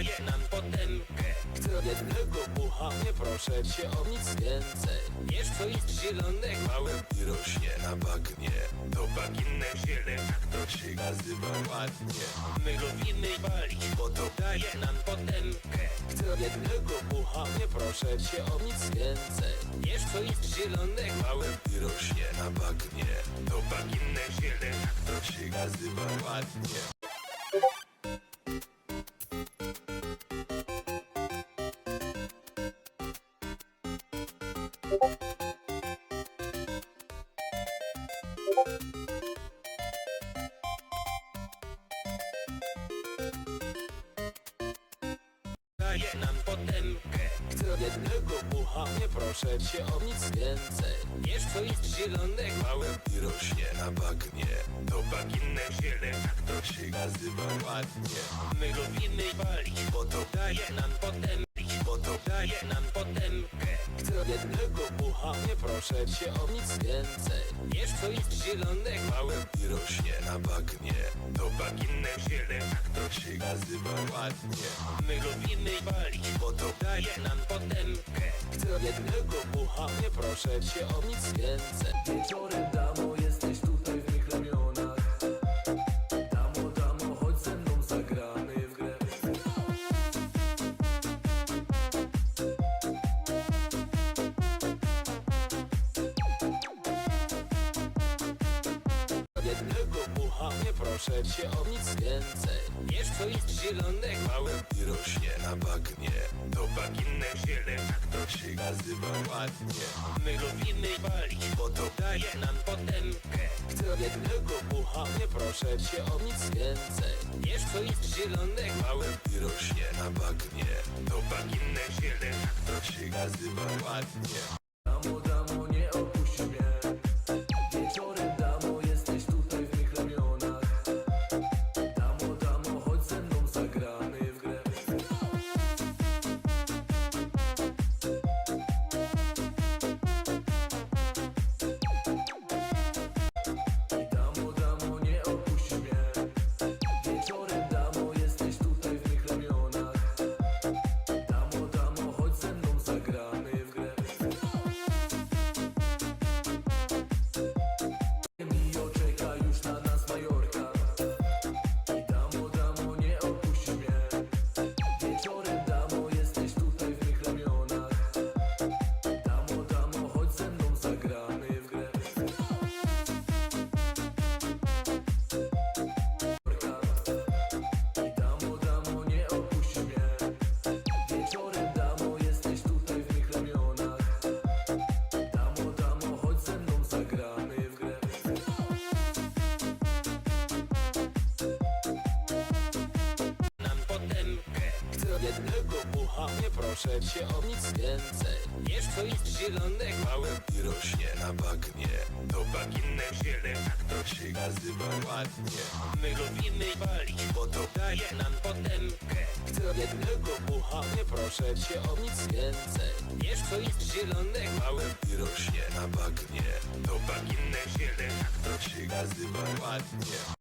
daje nam potemkę Chcę jednego bucha, nie proszę cię o nic więcej. Wiesz co jest zielone, małe i rośnie na bagnie. To bagienne ziele, tak to się nazywa ładnie. My lubimy palić, bo to daje nam potemkę. Chcę jednego bucha, nie proszę cię o nic więcej. Wiesz co jest zielone, małe i rośnie na bagnie. To bagienne ziele, tak to się nazywa ładnie daje nam potemkę Chcę jednego bucha, nie proszę cię o nic więcej. Wiesz co jest zielone, małe i rośnie na bagnie. To bagienne ziele, tak to się nazywa. Ładnie. My lubimy palić, bo to daje nam potemkę bo to daje nam potemkę. Chcę jednego bucha, nie proszę cię o nic więcej. Wiesz co jest zielone, małe i rośnie na bagnie. To bagienne ziele, tak to się nazywa ładnie. My lubimy palić, bo to daje nam potemkę. Chcę jednego bucha, nie proszę cię o nic więcej. Wieczorem damo proszę cię o nic więcej. Wiesz co jest zielone, małe. I rośnie na bagnie To bagienne ziele, tak to się nazywa. Ładnie. My lubimy palić, bo to daje nam potemkę. Chcę jednego bucha, nie proszę cię o nic więcej. Wiesz co jest zielone, małe. I rośnie na bagnie To bagienne ziele, tak to się nazywa. Ładnie proszę cię o nic więcej. Wiesz co jest zielone, małe i rośnie na bagnie To bagienne ziele, tak to się nazywa ładnie. My lubimy palić, bo to daje nam potemkę. Chcę jednego bucha, nie proszę cię o nic więcej. Wiesz co jest zielone, małe i rośnie na bagnie To bagienne ziele, tak to się nazywa ładnie